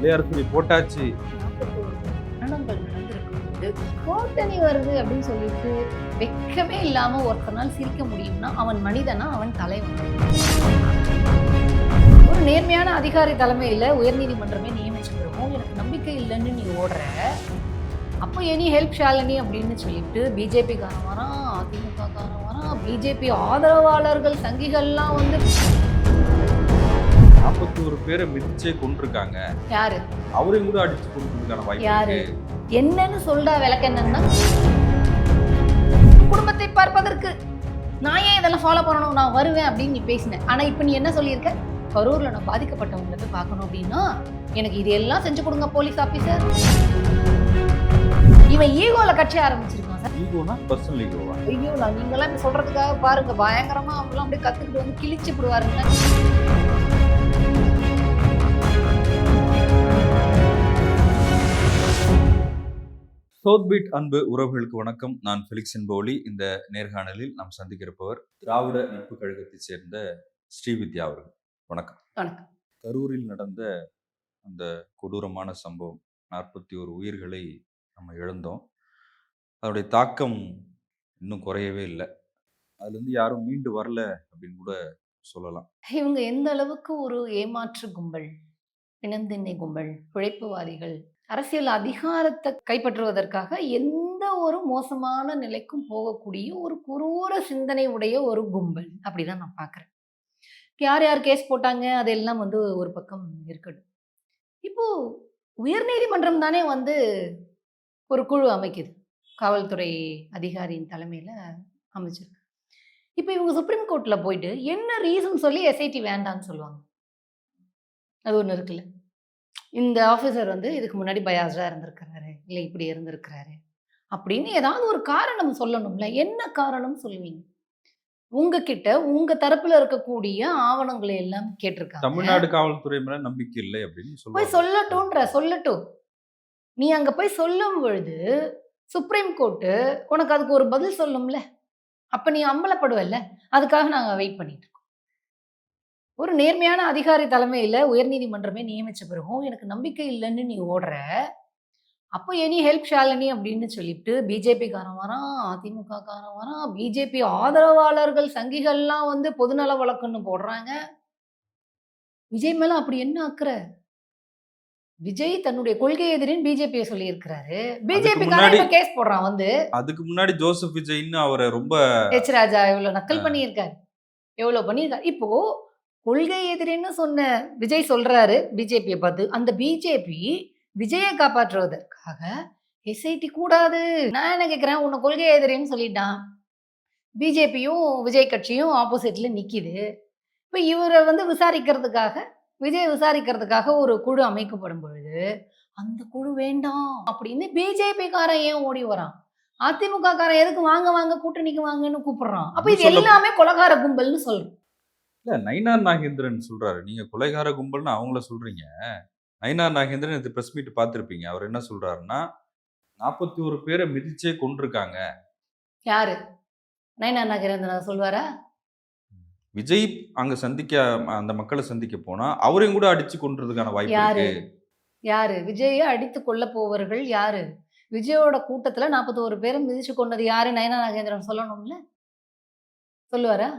பிள்ளையார் சொல்லி போட்டாச்சு. கோட்டணி வருது அப்படின்னு சொல்லிட்டு வெக்கமே இல்லாம ஒருத்தனால் சிரிக்க முடியும்னா அவன் மனிதனா அவன் தலைவன். ஒரு நேர்மையான அதிகாரி தலைமையில உயர்நீதிமன்றமே நியமிச்சு பிறகும் எனக்கு நம்பிக்கை இல்லைன்னு நீ ஓடுற. அப்போ எனி ஹெல்ப் ஷாலினி அப்படின்னு சொல்லிட்டு பிஜேபி காரன் வரான் அதிமுக காரன் வரான் பிஜேபி ஆதரவாளர்கள் சங்கிகள்லாம் வந்து நாற்பத்தோரு பேரை மிதிச்சே கொண்டிருக்காங்க யாரு? அவரையும் கூட அடிச்சு கொண்டிருக்கான வாய்ப்பு யாரு? என்னன்னு சொல்றா விளக்கு என்னன்னா குடும்பத்தை பார்ப்பதற்கு நான் ஏன் இதெல்லாம் ஃபாலோ பண்ணணும்? நான் வருவேன் அப்படின்னு நீ பேசின. ஆனா இப்போ நீ என்ன சொல்லியிருக்க? கரூர்ல நான் பாதிக்கப்பட்டவங்களை போய் பார்க்கணும் அப்படின்னா எனக்கு இது எல்லாம் செஞ்சு கொடுங்க போலீஸ் ஆபீசர் இவன் ஈகோல கட்சி ஆரம்பிச்சிருக்கான் சார். ஈகோனா பர்சனல் ஈகோவா? ஐயோ நான் நீங்களாம் இப்படி சொல்றதுக்காக பாருங்க. பயங்கரமா அவங்களாம் அப்படியே கத்துக்கிட்டு வந்து கிழிச்சு விடுவாருங்க சோத்பீட் அன்பு உறவுகளுக்கு வணக்கம். நான் ஃபெலிக்ஸ் என்போலி. இந்த நேர்காணலில் நாம் சந்திக்கிறப்பவர் திராவிட நட்பு கழகத்தைச் சேர்ந்த ஸ்ரீவித்யா அவர்கள். வணக்கம். வணக்கம். கரூரில் நடந்த அந்த கொடூரமான சம்பவம் நாற்பத்தி ஒரு உயிர்களை நம்ம இழந்தோம். அதனுடைய தாக்கம் இன்னும் குறையவே இல்லை. அதுலேருந்து யாரும் மீண்டு வரல அப்படின்னு கூட சொல்லலாம். இவங்க எந்த அளவுக்கு ஒரு ஏமாற்று கும்பல் பிணந்திண்ணை கும்பல் பிழைப்புவாதிகள் அரசியல் அதிகாரத்தை கைப்பற்றுவதற்காக எந்த ஒரு மோசமான நிலைக்கும் போகக்கூடிய ஒரு குரூர சிந்தனை உடைய ஒரு கும்பல். அப்படிதான் நான் பார்க்குறேன். யார் யார் கேஸ் போட்டாங்க? அதெல்லாம் வந்து ஒரு பக்கம் இருக்கட்டும். இப்போ உயர்நீதிமன்றம் தானே வந்து ஒரு குழு அமைக்குது. காவல்துறை அதிகாரியின் தலைமையில் அமைச்சிருக்கு. இப்போ இவங்க சுப்ரீம் கோர்ட்டில் போயிட்டு என்ன ரீசன் சொல்லி எஸ்ஐடி வேண்டான்னு சொல்லுவாங்க? அது ஒன்று இருக்குல்ல? இந்த ஆஃபீஸர் வந்து இதுக்கு முன்னாடி பயாஸ்டாக இருந்திருக்கிறாரு. இல்லை இப்படி இருந்திருக்கிறாரு. அப்படின்னு ஏதாவது ஒரு காரணம் சொல்லணும்ல. என்ன காரணம் சொல்லுவீங்க? உங்ககிட்ட உங்க தரப்புல இருக்கக்கூடிய ஆவணங்களை எல்லாம் கேட்டிருக்காங்க. தமிழ்நாடு காவல்துறை மேல நம்பிக்கை இல்லை அப்படின்னு போய் சொல்லட்டும்ன்ற சொல்லட்டும். நீ அங்க போய் சொல்லும் பொழுது சுப்ரீம் கோர்ட்டு உனக்கு அதுக்கு ஒரு பதில் சொல்லும்ல. அப்ப நீ அம்பலப்படுவல்ல. அதுக்காக நாங்க வெயிட் பண்ணிட்டு இருக்கோம். ஒரு நேர்மையான அதிகாரி தலைமையில உயர்நீதிமன்றமே நியமிச்ச பிறகும் எனக்கு நம்பிக்கை இல்லைன்னு நீ ஓடுற. அப்போ எனி ஹெல்ப் ஷாலினி அப்படின்னு சொல்லிட்டு பிஜேபி காரன் வரான் அதிமுக காரன் வரான் பிஜேபி ஆதரவாளர்கள் சங்கிகள்லாம் வந்து பொதுநல வழக்குன்னு போடுறாங்க. விஜய் மேல அப்படி என்ன அக்கறை விஜய் தன்னுடைய கொள்கை எதிரின்னு பிஜேபியை சொல்லியிருக்கிறாரு. பிஜேபி கேஸ் போடுறான் வந்து. அதுக்கு முன்னாடி ஜோசப் விஜய்ன்னு அவரை ரொம்ப எச் ராஜா எவ்வளவு நக்கல். பண்ணியிருக்காரு. எவ்வளவு பண்ணியிருக்காரு. இப்போ கொள்கை எதிரின்னு சொன்ன விஜய் சொல்றாரு பிஜேபியை பார்த்து. அந்த பிஜேபி விஜயை காப்பாற்றுவதற்காக எஸ்ஐடி கூடாது. நான் என்ன கேட்கிறேன் உன்னை கொள்கை எதிரின்னு சொல்லிட்டான். பிஜேபியும் விஜய் கட்சியும் ஆப்போசிட்ல நிக்குது. இப்போ இவரை வந்து விசாரிக்கிறதுக்காக விஜய் விசாரிக்கிறதுக்காக ஒரு குழு அமைக்கப்படும் பொழுது அந்த குழு வேண்டாம் அப்படின்னு பிஜேபி காரன் ஏன் ஓடி வரான்? அதிமுக காரன் எதுக்கு வாங்க வாங்க கூட்டணிக்கு வாங்கன்னு கூப்பிடுறான். அப்ப இது எல்லாமே கொலகார கும்பல்னு சொல்றோம். இல்ல நயினார் நாகேந்திரன் சொல்றாரு. நீங்க கொலைகார கும்பல்னு அவங்கள சொல்றீங்க. நயினார் நாகேந்திரன் இது பிரஸ் மீட் பார்த்திருப்பீங்க அவர் என்ன சொல்றாருன்னா நாற்பத்தி ஒரு பேரை மிதிச்சே கொண்டிருக்காங்க யாரு? நயனா நகரேந்திரன் சொல்வாரா? விஜய் அங்க சந்திக்க அந்த மக்களை சந்திக்க போனா அவரையும் கூட அடிச்சு கொன்றதுக்கான வாய்ப்பு யாரு? யாரு? விஜயை அடித்து கொள்ள போவர்கள் யாரு? விஜயோட கூட்டத்துல நாற்பத்தோரு பேரை மிதிச்சு கொண்டது யாரு? நயனா நாகேந்திரன் சொல்லணும்ல. சொல்லுவாரா?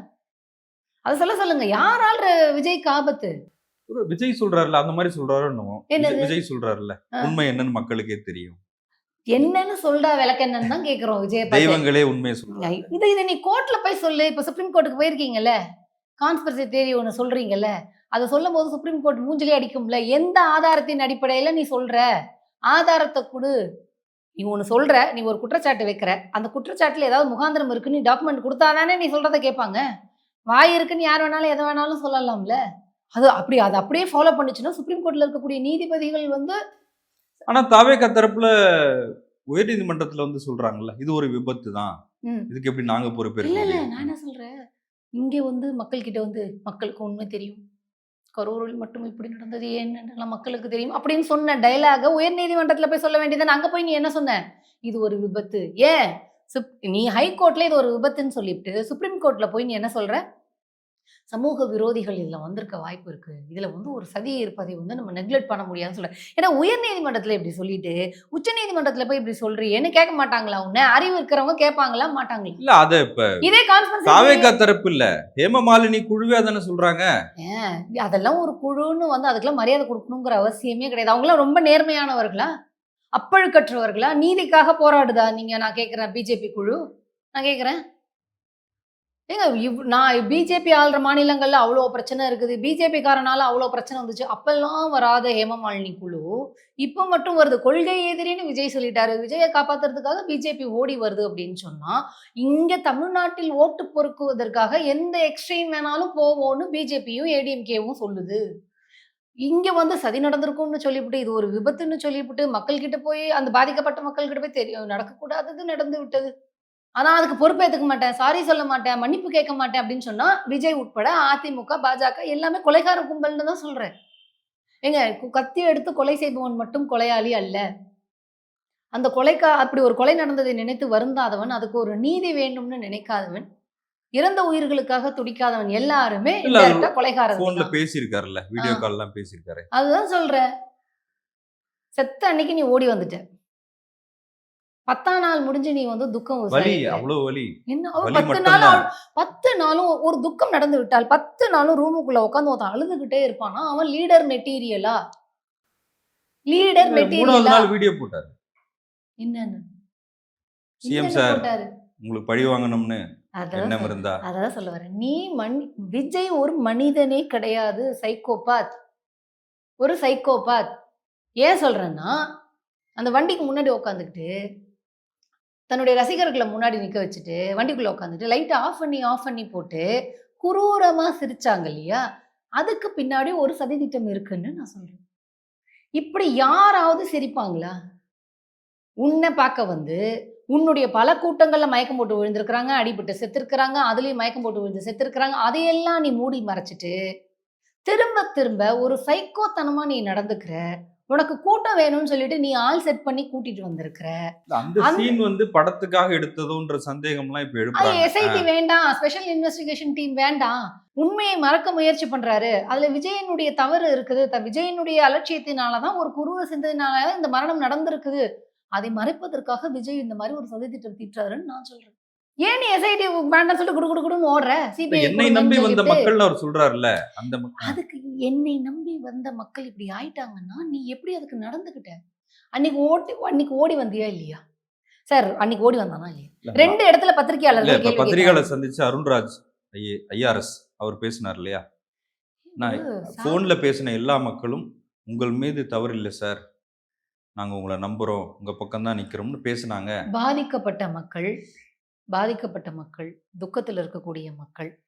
அது சொல்ல சொல்லுங்க. யாரால் விஜய்க்கு ஆபத்து? ஒரு விஜய் சொல்றாருல அந்த மாதிரி சொல்றாரு என்னது? விஜய் ஆ. உண்மை என்னன்னு மக்களுக்கே தெரியும். என்னன்னு சொல்றா விளக்கென்னு தான் கேக்குறோம் விஜய். தெய்வங்களே உண்மையை சொல்றாங்க. இதை இதை நீ கோர்ட்ல போய் சொல்லு. இப்ப சுப்ரீம் கோர்ட்டுக்கு போயிருக்கீங்கல்ல? கான்ஸ்பிரசி தேரி ஒன்று சொல்றீங்கல்ல? அதை சொல்லும் போது சுப்ரீம் கோர்ட் மூஞ்சிலே அடிக்கும்ல? எந்த ஆதாரத்தின் அடிப்படையில நீ சொல்ற? ஆதாரத்தை கொடு. நீ ஒன்று சொல்ற நீ ஒரு குற்றச்சாட்டு வைக்கிற. அந்த குற்றச்சாட்டுல ஏதாவது முகாந்திரம் இருக்குன்னு நீ டாக்குமெண்ட் கொடுத்தாதானே நீ சொல்றத கேட்பாங்க. வாய் இருக்குன்னு யார் வேணாலும் எதை வேணாலும் சொல்லலாம்ல? அது அப்படி அதை அப்படியே ஃபாலோ பண்ணுச்சுன்னா சுப்ரீம் கோர்ட்ல இருக்கக்கூடிய நீதிபதிகள் வந்து ஆனா தாவேகா தரப்புல உயர்நீதிமன்றத்துல வந்து சொல்றாங்கல்ல இது ஒரு விபத்து தான் ம், இதுக்கு எப்படி நாங்க பொறுப்பேற்க இல்ல இல்ல? நான் என்ன சொல்றேன்? இங்கே வந்து மக்கள் கிட்ட வந்து மக்களுக்கு உண்மை தெரியும். கரூரில் மட்டும் இப்படி நடந்தது ஏன்னு மக்களுக்கு தெரியும்? அப்படின்னு சொன்ன டயலாக உயர் நீதிமன்றத்துல போய் சொல்ல வேண்டியது அங்க போய் நீ என்ன சொன்ன? இது ஒரு விபத்து. ஏன்? சுப்- நீ ஹை கோர்ட்ல இது ஒரு விபத்துன்னு சொல்லிட்டு சுப்ரீம் கோர்ட்ல போய் நீ என்ன சொல்ற? சமூக விரோதிகள் இதுல வந்திருக்க வாய்ப்பு இருக்கு. இதுல வந்து ஒரு சதி இருப்பதை வந்து நம்ம நெக்லெக்ட் பண்ண முடியாதுன்னு சொல்ல ஏன்னா உயர் நீதிமன்றத்துல இப்படி சொல்லிட்டு உச்ச நீதிமன்றத்துல போய் இப்படி சொல்றியேன்னு கேட்க மாட்டாங்களா உன்ன? அறிவு இருக்கிறவங்க கேட்பாங்களா மாட்டாங்களா? இல்ல அத இப்ப இதே கான்ஃபரன்ஸ் தரப்பு இல்ல. ஹேமமாலினி குழுவே அதானே சொல்றாங்க. அதெல்லாம் ஒரு குழுன்னு வந்து அதுக்கெல்லாம் மரியாதை கொடுக்கணுங்கிற அவசியமே கிடையாது. அவங்களாம் ரொம்ப நேர்மையானவர்களா? அப்பழுக்கற்றவர்களா? நீதிக்காக போராடுதா? நீங்க நான் கேட்குறேன் பிஜேபி குழு. நான் கேட்குறேன் ஏங்க இவ் நான் பிஜேபி ஆள்ற மாநிலங்களில் அவ்வளோ பிரச்சனை இருக்குது. பிஜேபிக்காரனால அவ்வளோ பிரச்சனை வந்துச்சு. அப்பெல்லாம் வராத ஹேமமாலினி குழு. இப்போ மட்டும் வருது. கொள்கை எதிரின்னு விஜய் சொல்லிட்டாரு. விஜயை காப்பாத்துறதுக்காக பிஜேபி ஓடி வருது அப்படின்னு சொன்னால் இங்கே தமிழ்நாட்டில் ஓட்டு பொறுக்குவதற்காக எந்த எக்ஸ்ட்ரீம் வேணாலும் போவோம்னு பிஜேபியும் ஏடிஎம்கேவும் சொல்லுது. இங்கே வந்து சதி நடந்திருக்கும்னு சொல்லிவிட்டு இது ஒரு விபத்துன்னு சொல்லிவிட்டு மக்கள் கிட்ட போய் அந்த பாதிக்கப்பட்ட மக்கள் கிட்ட போய் தெரியும் நடக்கக்கூடாதது நடந்து விட்டது. ஆனால் அதுக்கு பொறுப்பேற்றுக்க மாட்டேன். சாரி சொல்ல மாட்டேன். மன்னிப்பு கேட்க மாட்டேன் அப்படின்னு சொன்னால் விஜய் உட்பட அதிமுக பாஜக எல்லாமே கொலைகார கும்பல்னு தான் சொல்கிறேன் ஏங்க கு- கத்தி எடுத்து கொலை செய்பவன் மட்டும் கொலையாளி அல்ல. அந்த கொலைக்கா அப்படி ஒரு கொலை நடந்ததை நினைத்து வருந்தாதவன் அதுக்கு ஒரு நீதி வேண்டும்னு நினைக்காதவன் இறந்த உயிர்களுக்காக துடிக்காதவன் எல்லாருமே கொலைகாரர்கள் போன்ல. பேசியிருக்காருல்ல வீடியோ. கால் எல்லாம் பேசியிருக்காரு. அதுதான் சொல்றேன். செத்த அன்னைக்கு நீ ஓடி வந்துட்ட. பத்தாம் நாள் முடிஞ்சு நீ வந்து துக்கம் வலி. அவ்வளவு வலி. என்ன? பத்து நாள் பத்து நாளும் ஒரு துக்கம் நடந்து விட்டால் பத்து நாளும் ரூமுக்குள்ள உட்காந்து ஒருத்தன் அழுதுகிட்டே இருப்பானா? அவன் லீடர் மெட்டீரியலா லீடர் மெட்டீரியலா நாள் வீடியோ போட்டாரு. என்னன்னு? CM sir? உங்களுக்கு பழி வாங்கணும்னு எண்ணம். இருந்தா. அதான் சொல்ல வரேன். நீ மண் விஜய் ஒரு மனிதனே கிடையாது சைக்கோபாத் ஒரு சைக்கோபாத் ஏன் சொல்றேன்னா அந்த வண்டிக்கு முன்னாடி உட்காந்துக்கிட்டு தன்னுடைய ரசிகர்களை முன்னாடி நிக்க வச்சுட்டு வண்டிக்குள்ள உட்காந்துட்டு லைட்டை ஆஃப் பண்ணி ஆஃப் பண்ணி போட்டு குரூரமா சிரிச்சாங்க இல்லையா? அதுக்கு பின்னாடி ஒரு சதித்திட்டம் இருக்குன்னு நான் சொல்றேன். இப்படி யாராவது சிரிப்பாங்களா? உன்னை பார்க்க வந்து உன்னுடைய பல கூட்டங்கள்ல மயக்கம் போட்டு விழுந்திருக்கிறாங்க அடிபட்டு செத்துருக்கிறாங்க அதுலயும் மயக்கம் போட்டு விழுந்து செத்துருக்கிறாங்க அதையெல்லாம் நீ மூடி மறைச்சிட்டு திரும்ப திரும்ப ஒரு சைக்கோத்தனமா நீ நடந்துக்கிற. உனக்கு கூட்டம் வேணும்னு சொல்லிட்டு நீ ஆள் செட் பண்ணி கூட்டிட்டு வந்திருக்கிற. அந்த சீன் வந்து படத்துக்காக எடுத்ததோன்ற சந்தேகம்லாம் இப்ப அது எழுப்புறாங்க எஸ்ஐடி வேண்டாம் ஸ்பெஷல் இன்வெஸ்டிகேஷன் டீம் வேண்டாம். உண்மையை மறக்க முயற்சி பண்றாரு. அதுல விஜயனுடைய தவறு இருக்குது. விஜயனுடைய அலட்சியத்தினாலதான் ஒரு குருவை சிந்தனால இந்த மரணம் நடந்திருக்குது. அதை மறைப்பதற்காக விஜய் இந்த மாதிரி ஒரு சதித்திட்டம் தீட்டுறாருன்னு நான் சொல்றேன். ஏன் நீ எஸ்ஐடி வேண்டாம்னு சொல்லிட்டு குடு குடு குடுன்னு ஓடுற? சிபிஐ என்னை நம்பி வந்த மக்கள் அவர் சொல்றாருல்ல அந்த அதுக்கு என்னை நம்பி வந்த மக்கள் இப்படி ஆயிட்டாங்கன்னா நீ எப்படி அதுக்கு நடந்துக்கிட்ட? அன்னைக்கு ஓட்டி அன்னைக்கு ஓடி வந்தியா இல்லையா? சார் அன்னைக்கு ஓடி வந்தானா இல்லையா? இல்ல, ரெண்டு இடத்துல கேள்வி பத்திரிகையாளர் சந்திச்சு அருண்ராஜ் ஐஆர்எஸ் அவர் பேசினார் இல்லையா? நான் கேட்கறாங்க. போன்ல பேசின எல்லா மக்களும் உங்கள் மீது தவறு இல்லை சார். நாங்கள் உங்களை நம்புகிறோம் உங்கள் பக்கம் தான் நிக்கிறோம்னு பேசினாங்க. பாதிக்கப்பட்ட மக்கள் பாதிக்கப்பட்ட மக்கள் துக்கத்தில் இருக்கக்கூடிய மக்கள்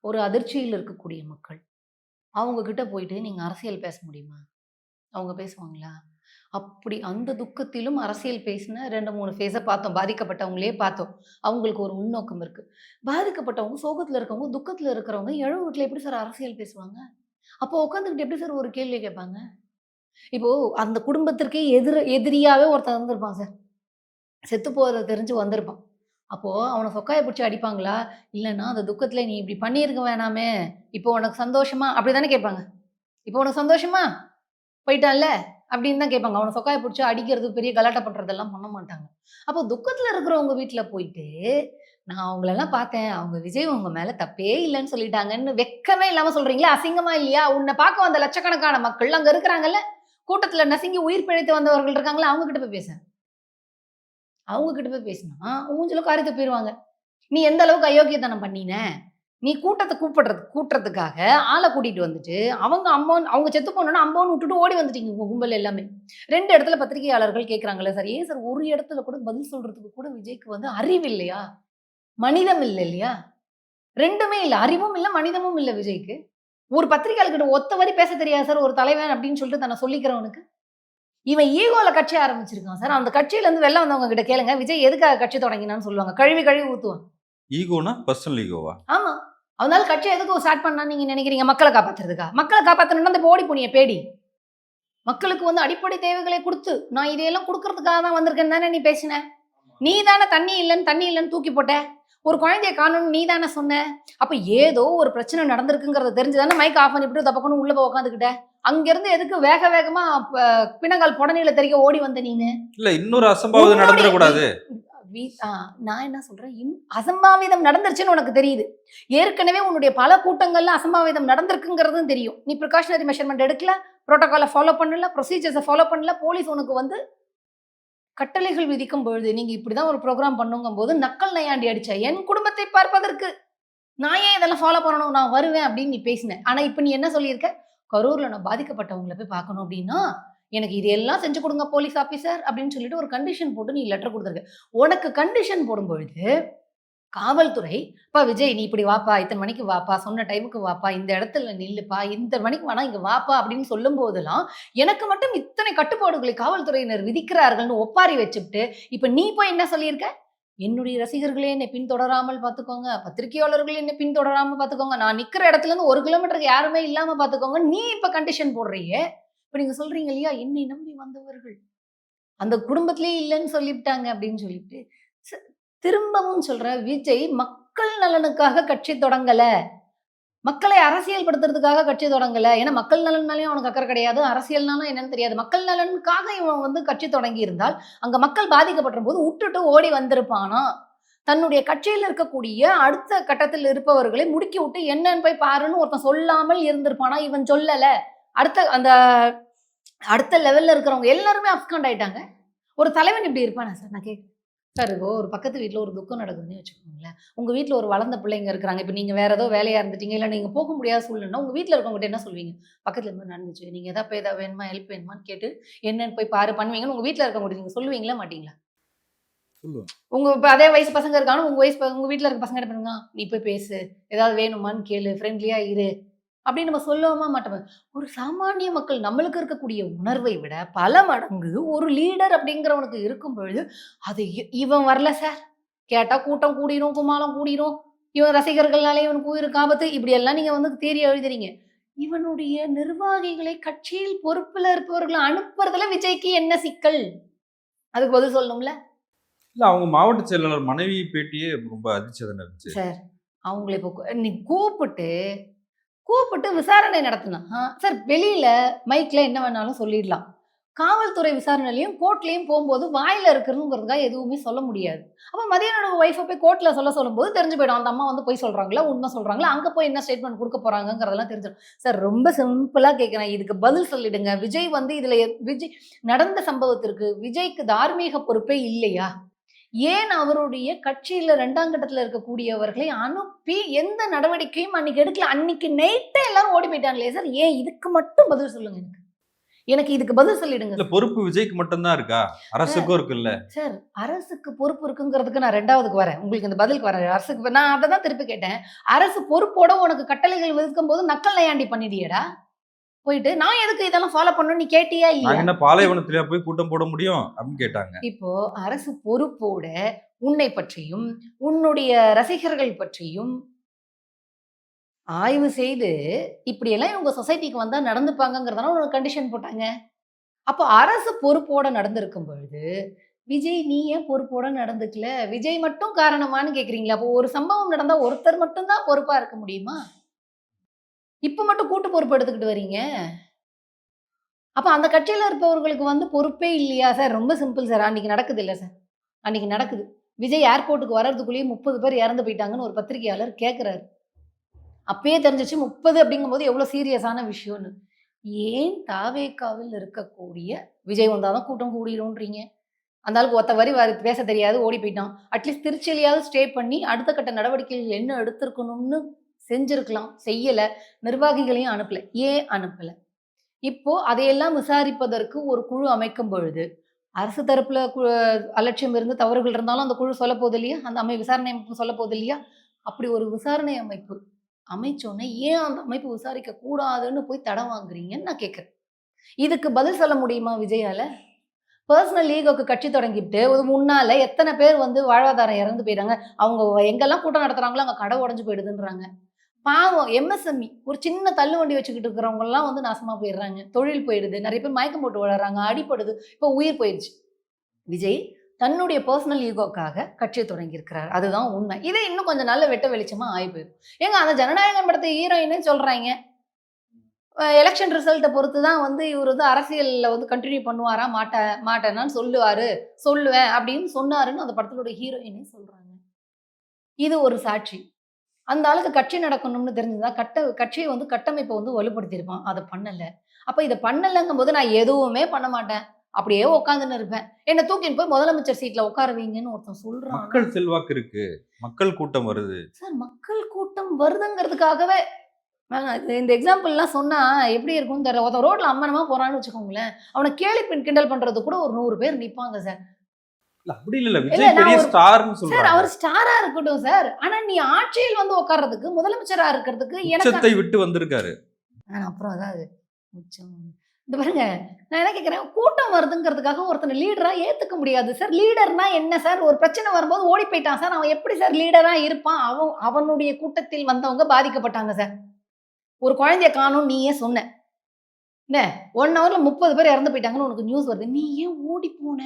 ஒரு அதிர்ச்சியில் இருக்கக்கூடிய மக்கள் அவங்க கிட்ட போயிட்டு நீங்க அரசியல் பேச முடியுமா? அவங்க பேசுவாங்களா? அப்படி அந்த துக்கத்திலும் அரசியல் பேசின ரெண்டு மூணு ஃபேஸை பார்த்தோம். பாதிக்கப்பட்டவங்களே பார்த்தோம். அவங்களுக்கு ஒரு உள்நோக்கம் இருக்கு. பாதிக்கப்பட்டவங்க சோகத்துல இருக்கவங்க துக்கத்துல இருக்கிறவங்க இழவு வீட்டில் எப்படி சார் அரசியல் பேசுவாங்க? அப்போ உட்காந்துக்கிட்டு எப்படி சார் ஒரு கேள்வி கேட்பாங்க? இப்போ அந்த குடும்பத்திற்கே எதிர எதிரியாவே ஒருத்தன் வந்திருப்பான் சார். செத்து போகிறத தெரிஞ்சு வந்திருப்பான். அப்போ அவனை சொக்காயை பிடிச்சி அடிப்பாங்களா? இல்லைன்னா அந்த துக்கத்துல நீ இப்படி பண்ணியிருக்க வேணாமே இப்போ உனக்கு சந்தோஷமா? அப்படி தானே கேட்பாங்க. இப்போ உனக்கு சந்தோஷமா? போயிட்டான்ல? அப்படின்னு தான் கேட்பாங்க. அவனை சொக்காயை பிடிச்சி அடிக்கிறது பெரிய கலாட்டை பண்றதெல்லாம் பண்ண மாட்டாங்க. அப்போ துக்கத்துல இருக்கிறவங்க வீட்டுல போயிட்டு நான் அவங்களெல்லாம் பார்த்தேன். அவங்க விஜய் உங்க மேல தப்பே இல்லைன்னு சொல்லிட்டாங்கன்னு வெக்கமே இல்லாம சொல்றீங்களா? அசிங்கமா இல்லையா? உன்னை பார்க்க வந்த லட்சக்கணக்கான மக்கள் அங்க இருக்கிறாங்கல்ல? கூட்டத்துல நசுங்கி உயிர் பிழைத்து வந்தவர்கள் இருக்காங்களா அவங்க கிட்ட போய் பேச. அவங்க கிட்ட போய் பேசினா ஊஞ்சலும் காரியத்தை போயிடுவாங்க நீ எந்த அளவுக்கு அயோக்கியத்தனம் பண்ணின? நீ கூட்டத்தை கூப்பிடுறது கூட்டுறதுக்காக ஆளை கூட்டிட்டு வந்துட்டு அவங்க அம்மோன் அவங்க செத்து போனோன்னா அம்போன்னு விட்டுட்டு ஓடி வந்துட்டீங்க கும்பல் எல்லாமே. ரெண்டு இடத்துல பத்திரிகையாளர்கள் கேட்குறாங்களே சார் ஏன் சார் ஒரு இடத்துல கூட பதில் சொல்றதுக்கு கூட விஜய்க்கு வந்து அறிவு இல்லையா? மனிதம் இல்லை இல்லையா? ரெண்டுமே இல்லை அறிவும் இல்லை மனிதமும் இல்லை விஜய்க்கு. ஒரு பத்திரிகையாளர்கிட்ட ஒத்த வரி பேச தெரியாது சார். ஒரு தலைவன் அப்படின்னு சொல்லிட்டு தன்னை சொல்லிக்கிறவனுக்கு. இவன் ஈகோல கட்சி ஆரம்பிச்சிருக்கான் சார். அந்த கட்சியில இருந்து வெளில வந்தவங்க கிட்ட கேளுங்க. விஜய் எதுக்காக கட்சி தொடங்கினான்னு சொல்லுவாங்க. கழுவி கழுவி ஊத்துவான் ஈகோனா பர்சனல் ஈகோவா ஆமா. அதனால கட்சி எதுக்கு ஸ்டார்ட் பண்ணான்னு நீங்க நினைக்கிறீங்க? மக்களை காப்பாத்துறதுக்கா? மக்களை காப்பாத்தணும்னா இந்த ஓடி போனிய பேடி. மக்களுக்கு வந்து அடிப்படை தேவைகளை கொடுத்து நான் இதையெல்லாம் கொடுக்கறதுக்காக தான் வந்திருக்கேன்னு தானே நீ பேசின? நீ தானே தண்ணி இல்லைன்னு தண்ணி இல்லைன்னு தூக்கி போட்ட? ஒரு குழந்தைய காணணும்னு நீ தானே சொன்ன? அப்ப ஏதோ ஒரு பிரச்சனை நடந்திருக்குங்கிறத தெரிஞ்சுதானே மைக் ஆஃப் பண்ணிவிட்டு தப்பக்கணும் உள்ள போய் உட்காந்துக்கிட்ட அங்கிருந்து எதுக்கு வேக வேகமா பிணங்கால் புடனையில தெரிய ஓடி வந்த நீனு? இல்ல இன்னொரு அசம்பாவிதம் நடந்துடக்கூடாது. நான் என்ன சொல்றேன்? அசம்பாவிதம் நடந்துருச்சுன்னு உனக்கு தெரியுது. ஏற்கனவே உன்னுடைய பல கூட்டங்கள்ல அசம்பாவிதம் நடந்திருக்குங்கிறதும் தெரியும். நீ ப்ரிகாஷனரி மெஷர்மெண்ட் எடுக்கல புரோட்டோகாலை ஃபாலோ பண்ணல ப்ரொசீஜர்ஸை ஃபாலோ பண்ணல போலீஸ் உனக்கு வந்து கட்டளைகள் விதிக்கும் பொழுது நீங்க இப்படிதான் ஒரு ப்ரோக்ராம் பண்ணுங்கும் போது நக்கல் நையாண்டி அடிச்சா என் குடும்பத்தை பார்ப்பதற்கு நான் ஏன் இதெல்லாம் ஃபாலோ பண்ணணும்? நான் வருவேன் அப்படின்னு நீ பேசினேன் ஆனா இப்ப நீ என்ன சொல்லியிருக்க? கரூர்ல நான் பாதிக்கப்பட்டவங்களை போய் பார்க்கணும் அப்படின்னா எனக்கு இதெல்லாம் செஞ்சு கொடுங்க போலீஸ் ஆபீசர் அப்படின்னு சொல்லிட்டு ஒரு கண்டிஷன் போட்டு நீ லெட்டர் கொடுத்துருக்க. உனக்கு கண்டிஷன் போடும் பொழுது காவல்துறை இப்போ விஜய் நீ இப்படி வாப்பா இத்தனை மணிக்கு வாப்பா சொன்ன டைமுக்கு வாப்பா இந்த இடத்துல நில்லுப்பா இந்த மணிக்கு வேணா இங்கே வாப்பா அப்படின்னு சொல்லும் போதெல்லாம் எனக்கு மட்டும் இத்தனை கட்டுப்பாடுகளை காவல்துறையினர் விதிக்கிறார்கள்னு ஒப்பாரி வச்சுட்டு இப்போ நீ போய் என்ன சொல்லியிருக்க? என்னுடைய ரசிகர்களே என்னை பின்தொடராமல் பார்த்துக்கோங்க. பத்திரிகையாளர்களே என்னை பின்தொடராமல் பார்த்துக்கோங்க. நான் நிற்கிற இடத்துல இருந்து ஒரு கிலோமீட்டருக்கு யாருமே இல்லாமல் பார்த்துக்கோங்க. நீ இப்போ கண்டிஷன் போடுறியே. இப்போ நீங்கள் சொல்கிறீங்க இல்லையா? என்னை நம்பி வந்தவர்கள். அந்த குடும்பத்திலே இல்லைன்னு சொல்லிவிட்டாங்க அப்படின்னு சொல்லிட்டு ச- திரும்பவும் சொல்ற விஜய் மக்கள் நலனுக்காக கட்சி தொடங்கல. மக்களை அரசியல் படுத்துறதுக்காக கட்சி தொடங்கல. ஏன்னா மக்கள் நலன் அவனுக்கு அக்கறை கிடையாது. அரசியல்னாலும் என்னன்னு தெரியாது. மக்கள் நலனுக்காக இவன் வந்து கட்சி தொடங்கி இருந்தால் அங்க மக்கள் பாதிக்கப்பட்ட போது விட்டுட்டு ஓடி வந்திருப்பானா? தன்னுடைய கட்சியில் இருக்கக்கூடிய அடுத்த கட்டத்தில் இருப்பவர்களை முடுக்கி விட்டு என்னன்னு போய் பாருன்னு ஒருத்தன் சொல்லாமல் இருந்திருப்பானா? இவன் சொல்லல. அடுத்த அந்த அடுத்த லெவல்ல இருக்கிறவங்க எல்லாருமே அப்காண்ட் ஆயிட்டாங்க. ஒரு தலைவன் இப்படி இருப்பானா சார்? நான் கேட்க சார் இப்போ ஒரு பக்கத்து வீட்டில் ஒரு துக்கம் நடக்குதுன்னு வச்சுக்கோங்களேன். உங்கள் வீட்டில் ஒரு வளர்ந்த பிள்ளைங்க இருக்கிறாங்க இப்போ நீங்கள் வேற ஏதோ வேலையாக இருந்துட்டீங்க. இல்லை நீங்கள் போக முடியாத சூழ்நிலை உங்கள் வீட்டில் இருக்கவங்ககிட்ட என்ன சொல்வீங்க? பக்கத்தில் இருந்து நடந்துச்சு. நீங்கள் எதாவது போய் ஏதாவது வேணுமா? ஹெல்ப் வேணுமான்னு கேட்டு என்னன்னு போய் பாரு பண்ணுவீங்கன்னு உங்கள் வீட்டில் இருக்கவங்க நீங்கள் சொல்லுவீங்களா? மாட்டீங்களா? உங்க இப்போ அதே வயசு பசங்க இருக்காங்க உங்க வயசு ப- உங்க வீட்ல இருக்க பசங்க என்ன பண்ணுங்க நீ போய் பேசு. ஏதாவது வேணுமான்னு கேளு. ஃப்ரெண்ட்லியா இரு. அப்படின்னு நம்ம சொல்லவுமா மாட்டோம்? ஒரு சாமானிய மக்கள் நம்மளுக்கு இருக்கக்கூடிய உணர்வை விட பல மடங்கு ஒரு லீடர் அப்படிங்கிறவனுக்கு இருக்கும் பொழுது அது இவன் வரல சார் கேட்டா கூட்டம் கூடிரும் குமாலம் கூடிரும். இவன் ரசிகர்கள்னாலே இவனுக்கு உயிருக்கு ஆபத்து. இப்படி எல்லாம் நீங்க வந்து தேரி எழுதுறீங்க இவனுடைய நிர்வாகிகளை கட்சியில் பொறுப்புல இருப்பவர்களை அனுப்புறதுல விஜய்க்கு என்ன சிக்கல்? அதுக்கு பதில் சொல்லணும்ல? இல்ல அவங்க மாவட்ட செயலாளர் மனைவி பேட்டியே ரொம்ப அதிர்ச்சியா தானே இருந்துச்சு சார் அவங்கள இப்போ நீ கூப்பிட்டு கூப்பிட்டு விசாரணை நடத்தினா சார் வெளியில மைக்ல என்ன வேணாலும் சொல்லிடலாம். காவல்துறை விசாரணையிலையும் கோர்ட்லேயும் போகும்போது வாயில் இருக்கிறதுங்கிறதுக்காக எதுவுமே சொல்ல முடியாது. அப்போ மதியானோட ஒய்ஃபை போய் கோர்ட்டில் சொல்ல சொல்லும்போது தெரிஞ்சு போயிடும். அந்த அம்மா வந்து போய் சொல்கிறாங்களா உண்மை சொல்கிறாங்களா அங்கே போய் என்ன ஸ்டேட்மெண்ட் கொடுக்க போறாங்கங்கிறதெல்லாம் தெரிஞ்சிடும். சார் ரொம்ப சிம்பிளாக கேட்குறேன் இதுக்கு பதில் சொல்லிடுங்க. விஜய் வந்து இதில் விஜய் நடந்த சம்பவத்திற்கு விஜய்க்கு தார்மீக பொறுப்பே இல்லையா? ஏன் அவருடைய கட்சியில ரெண்டாம் கட்டத்துல இருக்கக்கூடியவர்களை அனுப்பி எந்த நடவடிக்கையும் அன்னைக்கு எடுக்கல. அன்னைக்கு நைட்டே எல்லாரும் ஓடி போயிட்டாங்களே சார் ஏன் இதுக்கு மட்டும் பதில் சொல்லுங்க எனக்கு. எனக்கு இதுக்கு பதில் சொல்லிடுங்க பொறுப்பு விஜய்க்கு மட்டும்தான் இருக்கா? அரசுக்கும் இருக்குல்ல. சார் அரசுக்கு பொறுப்பு இருக்குங்கிறதுக்கு நான் ரெண்டாவதுக்கு வரேன். உங்களுக்கு இந்த பதிலுக்கு வரேன். அரசுக்கு நான் அதை தான் திருப்பி கேட்டேன். அரசு பொறுப்போட உனக்கு கட்டளைகள் விதிக்கும் போது நக்கல் நையாண்டி பண்ணிடியடா போயிட்டு நான் எதுக்கு இதெல்லாம் ஃபாலோ பண்ணணும் நீ கேட்டியா நாங்க என்ன பாலைவனத்திலயா போய் கூட்டம் போட முடியும்? அப்படின்னு கேட்டாங்க. இப்போ அரசு பொறுப்போட உன்னை பற்றியும் உன்னுடைய ரசிகர்கள் பற்றியும் ஆய்வு செய்து இப்படியெல்லாம் இவங்க சொசைட்டிக்கு வந்தா நடந்துப்பாங்கங்கிறதால ஒரு கண்டிஷன் போட்டாங்க. அப்போ அரசு பொறுப்போட நடந்திருக்கும் பொழுது விஜய் நீ ஏன் பொறுப்போட நடந்துக்கல? விஜய் மட்டும் காரணமான்னு கேக்குறீங்களா? அப்போ ஒரு சம்பவம் நடந்தா ஒருத்தர் மட்டும்தான் பொறுப்பா இருக்க முடியுமா? இப்போ மட்டும் கூட்டு பொறுப்பு எடுத்துக்கிட்டு வரீங்க? அப்போ அந்த கட்சியில் இருப்பவர்களுக்கு வந்து பொறுப்பே இல்லையா சார்? ரொம்ப சிம்பிள் சார். அன்றைக்கி நடக்குது இல்லை சார். அன்றைக்கி நடக்குது. விஜய் ஏர்போர்ட்டுக்கு வர்றதுக்குள்ளேயே முப்பது பேர் இறந்து போயிட்டாங்கன்னு ஒரு பத்திரிகையாளர் கேட்குறாரு அப்பயே தெரிஞ்சிச்சு முப்பது அப்படிங்கும்போது எவ்வளோ சீரியஸான விஷயம்னு. ஏன் தாவேக்காவில் இருக்கக்கூடிய விஜய் வந்தால் தான் கூட்டம் கூடிடும்ன்றீங்க? அந்த ஆளுக்கு ஒத்த வரி வரி பேச தெரியாது ஓடி போயிட்டான். அட்லீஸ்ட் திருச்சியிலையாவது ஸ்டே பண்ணி அடுத்த கட்ட நடவடிக்கைகள் என்ன எடுத்திருக்கணும்னு செஞ்சிருக்கலாம் செய்யல நிர்வாகிகளையும் அனுப்பல. ஏன் அனுப்பல? இப்போ அதையெல்லாம் விசாரிப்பதற்கு ஒரு குழு அமைக்கும் பொழுது அரசு தரப்புல கு- அலட்சியம் இருந்து தவறுகள் இருந்தாலும் அந்த குழு சொல்ல போகுது இல்லையா? அந்த அமை விசாரணை அமைப்பு சொல்ல போகுது இல்லையா? அப்படி ஒரு விசாரணை அமைப்பு அமைச்சோன்னே ஏன் அந்த அமைப்பு விசாரிக்க கூடாதுன்னு போய் தடம் வாங்குறீங்கன்னு நான் கேட்குறேன். இதுக்கு பதில் சொல்ல முடியுமா விஜயால? பர்சனல் லீகோக்கு கட்சி தொடங்கிட்டு ஒரு முன்னால எத்தனை பேர் வந்து வாழ்வாதாரம் இறந்து போயிட்டாங்க? அவங்க எங்கெல்லாம் கூட்டம் நடத்துறாங்களோ அங்க கடை உடஞ்சு போயிடுதுன்றாங்க. பாவம் எம்எஸ்எம்இ ஒரு சின்ன தள்ளு வண்டி வச்சுக்கிட்டு இருக்கிறவங்கலாம் வந்து நாசமா போயிடுறாங்க. தொழில் போயிடுது. நிறைய பேர் மயக்கம் போட்டு வளர்றாங்க அடிப்படுது இப்போ உயிர் போயிடுச்சு விஜய் தன்னுடைய பர்சனல் ஈகோக்காக கட்சியை தொடங்கியிருக்கிறார். அதுதான் உண்மை. இதே இன்னும் கொஞ்சம் நல்ல வெட்ட வெளிச்சமா ஆகி போயிடும். ஏங்க அந்த ஜனநாயகம் படத்தை ஹீரோயின்னு சொல்றாங்க. எலெக்ஷன் ரிசல்ட்டை பொறுத்து தான் வந்து இவர் வந்து அரசியலில் வந்து கண்டினியூ பண்ணுவாரா மாட்ட மாட்டேனான்னு சொல்லுவார். சொல்லுவேன் அப்படின்னு சொன்னாருன்னு அந்த படத்தோட ஹீரோயினே சொல்கிறாங்க இது ஒரு சாட்சி. அந்த ஆளுக்கு கட்சி நடக்கணும்னு தெரிஞ்சதா கட்ட கட்சியை வந்து கட்டமைப்பை வந்து வலுப்படுத்தியிருப்பான். அதை பண்ணல. அப்ப இதை பண்ணலைங்கும் போது நான் எதுவுமே பண்ண மாட்டேன். அப்படியே உட்காந்துன்னு இருப்பேன். என்னை தூக்கின்னு போய் முதலமைச்சர் சீட்ல உட்கார வைங்கன்னு ஒருத்தன் சொல்றான். மக்கள் செல்வாக்கு இருக்கு. மக்கள் கூட்டம் வருது. சார் மக்கள் கூட்டம் வருதுங்கிறதுக்காகவே இந்த எக்ஸாம்பிள்லாம் சொன்னா எப்படி இருக்கும்னு தெரியல. ஒருத்தன் ரோட்ல அம்மனமா போறான்னு வச்சுக்கோங்களேன். அவனை கேலி பின் கிண்டல் பண்றது கூட ஒரு நூறு பேர் நிப்பாங்க சார். அப்படி இல்ல விஜய் பெரிய ஸ்டார்னு சார் சொல்றாங்க. அவர் ஸ்டாரா இருக்கட்டும் சார். ஆனா நீ ஆட்சியில் வந்து உட்கார்றதுக்கு முதலமைச்சரா இருக்கிறதுக்கு எனக்கு உச்சத்தை விட்டு வந்திருக்காரு. நான் அப்புறம் அதாவது இந்த பாருங்க நான் என்ன கேட்குறேன் கூட்டம் வருதுங்கிறதுக்காக ஒருத்தனை லீடரா ஏத்துக்க முடியாது சார். லீடர்னா என்ன சார்? ஒரு பிரச்சனை வரும்போது ஓடி போயிட்டான் சார். அவன் எப்படி சார் லீடரா இருப்பான்? அவன் அவனுடைய கூட்டத்தில் வந்தவங்க பாதிக்கப்பட்டாங்க சார். ஒரு குழந்தைய காணும் நீயே சொன்ன. என்ன? ஒன் ஹவர்ல முப்பது பேர் இறந்து போயிட்டாங்கன்னு உனக்கு நியூஸ் வருது. நீ ஏன் ஓடி போன?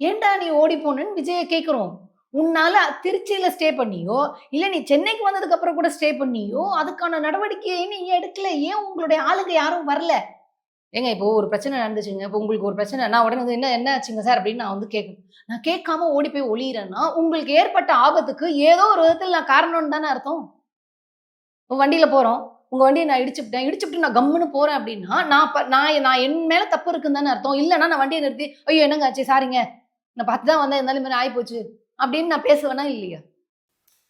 ஏன்டா நீ ஓடி போனேன்னு விஜய கேட்குறோம் உன்னால திருச்சியில ஸ்டே பண்ணியோ இல்ல நீ சென்னைக்கு வந்ததுக்கு அப்புறம் கூட ஸ்டே பண்ணியோ அதுக்கான நடவடிக்கையை நீ எடுக்கல. ஏன் உங்களுடைய ஆளுங்க யாரும் வரல? ஏங்க இப்போ ஒரு பிரச்சனை நடந்துச்சுங்க. இப்போ உங்களுக்கு ஒரு பிரச்சனை நான் உடனே வந்து என்ன என்ன ஆச்சுங்க சார் அப்படின்னு நான் வந்து கேட்கணும் நான் கேட்காம ஓடி போய் ஒளியிறேன்னா உங்களுக்கு ஏற்பட்ட ஆபத்துக்கு ஏதோ ஒரு விதத்தில் நான் காரணம்னு தானே அர்த்தம்? இப்போ வண்டியில் போகிறோம் உங்கள் வண்டியை நான் இடிச்சுப்பிட்டேன் இடிச்சுட்டு நான் கம்முன்னு போகிறேன் அப்படின்னா நான் ப- நான் நான் என் மேலே தப்பு இருக்குன்னு தானே அர்த்தம். இல்லைன்னா நான் வண்டியை நிறுத்தி ஐயோ என்னங்க ஆச்சு? சாரிங்க நான் பார்த்து தான் வந்தேன் இருந்தாலும் மாதிரி ஆயிப்போச்சு அப்படின்னு நான் பேசுவேனா இல்லையா?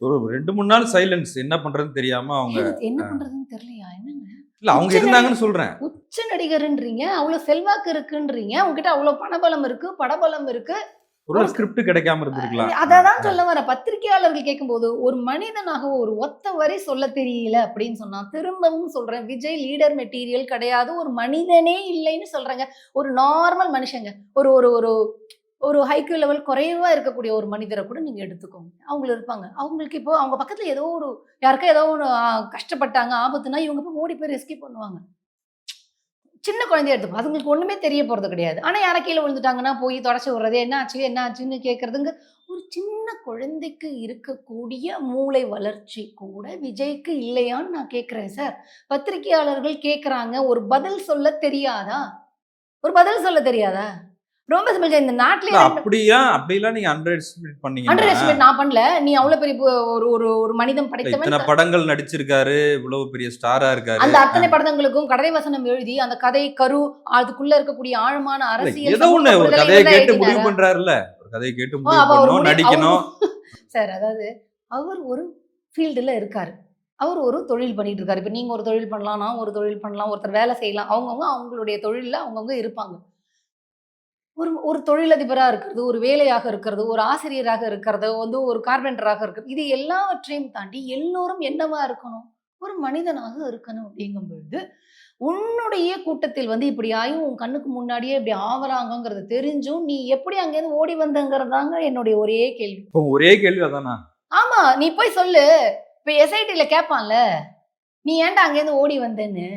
ஒரு ரெண்டு மூணு நாள் சைலன்ஸ் என்ன பண்றதுன்னு தெரியாம அவங்க என்ன பண்றதுன்னு தெரியலையா? என்னங்க? இல்ல அவங்க இருந்தாங்கன்னு சொல்றேன். உச்ச நடிகர்ன்றீங்க அவ்வளவு செல்வாக்கு இருக்குன்றீங்க உங்ககிட்ட அவ்வளவு பணபலம் இருக்கு படபலம் இருக்கு. ஒரு ஸ்கிரிப்ட் கிடைக்காம இருந்திருக்கலாம். அததான் சொல்ல வர பத்திரிகையாளர்கள் கேட்கும்போது ஒரு மனிதனாக ஒரு ஒத்த வரி சொல்ல தெரியல அப்படின்னு சொன்னா திரும்பவும் சொல்றேன் விஜய் லீடர் மெட்டீரியல் கிடையாது ஒரு மனிதனே இல்லைன்னு சொல்றாங்க. ஒரு நார்மல் மனுஷங்க. ஒரு ஒரு ஒரு ஒரு ஹைக்யூ லெவல் குறைவாக இருக்கக்கூடிய ஒரு மனிதரை கூட நீங்கள் எடுத்துக்கோங்க. அவங்கள இருப்பாங்க. அவங்களுக்கு இப்போ அவங்க பக்கத்தில் ஏதோ ஒரு யாருக்கா ஏதோ ஒரு கஷ்டப்பட்டாங்க ஆபத்துனா இவங்க போய் ஓடி போய் ரெஸ்கியூ பண்ணுவாங்க. சின்ன குழந்தைய எடுத்துப்போம். அதுங்களுக்கு ஒன்றுமே தெரிய போகிறது கிடையாது. ஆனால் யாரை கீழே விழுந்துட்டாங்கன்னா போய் தொடச்சி விடுறது என்ன ஆச்சு? என்ன ஆச்சுன்னு கேட்குறதுங்க ஒரு சின்ன குழந்தைக்கு இருக்கக்கூடிய மூளை வளர்ச்சி கூட விஜய்க்கு இல்லையான்னு நான் கேட்குறேன் சார். பத்திரிகையாளர்கள் கேட்குறாங்க ஒரு பதில் சொல்ல தெரியாதா? ஒரு பதில் சொல்ல தெரியாதா? ரொம்ப சிம்பிள் இந்த நாட்டிலே அப்படியா? அப்படிலாம் நீங்க அண்டர் எஸ்டிமேட் அண்டர் பண்ணீங்கன்னா எஸ்டிமேட் நான் பண்ணல. நீ அவ்வளவு பெரிய ஒரு ஒரு ஒரு மனிதன் படைத்தவன். இத்தனை படங்கள் நடிச்சிருக்காரு இவ்வளவு பெரிய ஸ்டாரா இருக்காரு. அந்த அத்தனை படங்களுக்கும் கதை வசனம் எழுதி அந்த கதை கரு அதுக்குள்ள இருக்கக்கூடிய ஆழமான அரசியல் ஏதோ ஒண்ணு ஒரு கதையை கேட்டு முடிவு? பண்றாருல்ல. ஒரு கதையை கேட்டு முடிவு பண்ணணும் நடிக்கணும். சார் அதாவது அவர் ஒரு ஃபீல்டுல இருக்காரு. அவர் ஒரு தொழில் பண்ணிட்டு இருக்காரு. இப்போ நீங்க ஒரு தொழில் பண்ணலாம் நான் ஒரு தொழில் பண்ணலாம் ஒருத்தர் வேலை செய்யலாம். அவங்கவுங்க அவங்களுடைய தொழில்ல அவங்கவுங்க இருப்பாங்க. ஒரு ஒரு தொழிலதிபராக இருக்கிறது ஒரு வேலையாக இருக்கிறது ஒரு ஆசிரியராக இருக்கிறது வந்து ஒரு கார்பெண்டராக இருக்கிறது. இது எல்லாவற்றையும் தாண்டி எல்லோரும் என்னவா இருக்கணும்? ஒரு மனிதனாக இருக்கணும் அப்படிங்கும் பொழுது உன்னுடைய கூட்டத்தில் வந்து இப்படி ஆயும் உன் கண்ணுக்கு முன்னாடியே இப்படி ஆவறாங்கங்கிறது தெரிஞ்சும் நீ எப்படி அங்கேருந்து ஓடி வந்தங்கிறதாங்க என்னுடைய ஒரே கேள்வி. ஒரே கேள்வி அதானா? ஆமா நீ போய் சொல்லு. இப்ப எஸ்ஐடில கேட்பான்ல நீ ஏன்டா அங்கேருந்து ஓடி வந்தேன்னு?